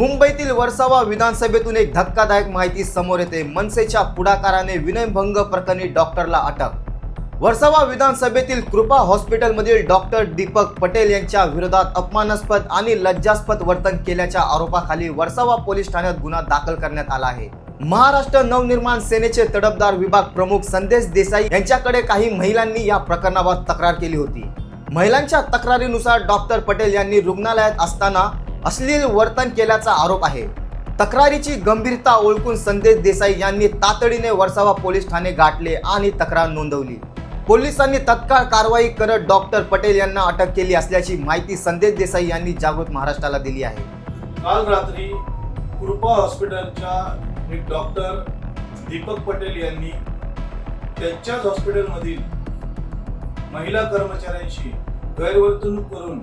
मुंबईतील वर्सावा विधानसभेतून एक धक्कादायक माहिती समोर येते. मनसेच्या पुढाकाराने विनयभंग प्रकरणी डॉक्टरला अटक. वर्सावा विधानसभेतील कृपा हॉस्पिटलमधील डॉक्टर दीपक पटेल यांच्या विरोधात अपमानास्पद आणि लज्जास्पद वर्तन केल्याच्या आरोपाखाली वर्सावा पोलीस ठाण्यात गुन्हा दाखल करण्यात आला आहे. महाराष्ट्र नवनिर्माण सेनेचे तडफदार विभाग प्रमुख संदेश देसाई यांच्याकडे काही महिलांनी या प्रकरणाबाबत तक्रार केली होती. महिलांच्या तक्रारीनुसार डॉक्टर पटेल यांनी रुग्णालयात असताना अश्लील वर्तन केल्याचा आरोप आहे. तक्रारीची गंभीरता ओळखून संदेश देसाई यांनी तातडीने वर्सावा पोलीस ठाणे गाठले आणि तक्रार नोंदवली. पोलिसांनी तत्काळ कारवाई करत डॉक्टर पटेल यांना अटक केली असल्याची माहिती संदेश देसाई यांनी जागृत महाराष्ट्राला दिली आहे. काल रात्री कृपा हॉस्पिटलच्या एक डॉक्टर दीपक पटेल यांनी त्यांच्याच हॉस्पिटलमधील महिला कर्मचाऱ्यांशी गैरवर्तणूक करून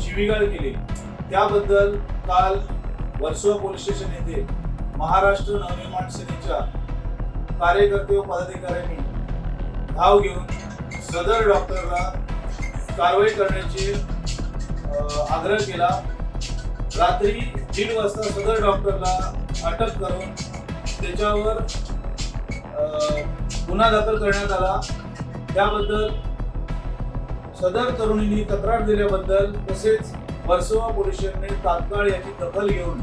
शिवीगाळ केली. त्याबद्दल काल वर्सोवा पोलीस स्टेशन येथे महाराष्ट्र नवनिर्माण सेनेच्या कार्यकर्ते व पदाधिकाऱ्यांनी धाव घेऊन सदर डॉक्टरला कारवाई करण्याचे आग्रह केला. रात्री दीड वाजता सदर डॉक्टरला अटक करून त्याच्यावर गुन्हा दाखल करण्यात आला. त्याबद्दल सदर तरुणींनी तक्रार दिल्याबद्दल तसेच वर्सोवा पोलिसांनी तात्काळ याची दखल घेऊन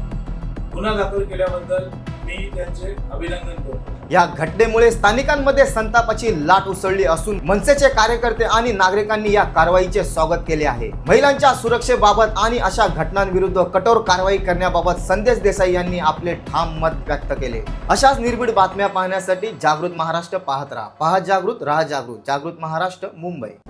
गुन्हा दाखल केल्याबद्दल मी त्यांचे अभिनंदन करतो. या घटनेमुळे स्थानिकांमध्ये संतापाची लाट उसळली असून मनसेचे कार्यकर्ते आणि नागरिकांनी या कारवाईचे स्वागत केले आहे. महिलांच्या सुरक्षेबाबत आणि अशा घटनांविरुद्ध कठोर कारवाई करण्याबाबत संदेश देसाई यांनी आपले ठाम मत व्यक्त केले. अशाच निर्भीड बातम्या पाहण्यासाठी जागृत महाराष्ट्र पाहत राहा. पहा जागृत राहा जागृत. जागृत महाराष्ट्र मुंबई.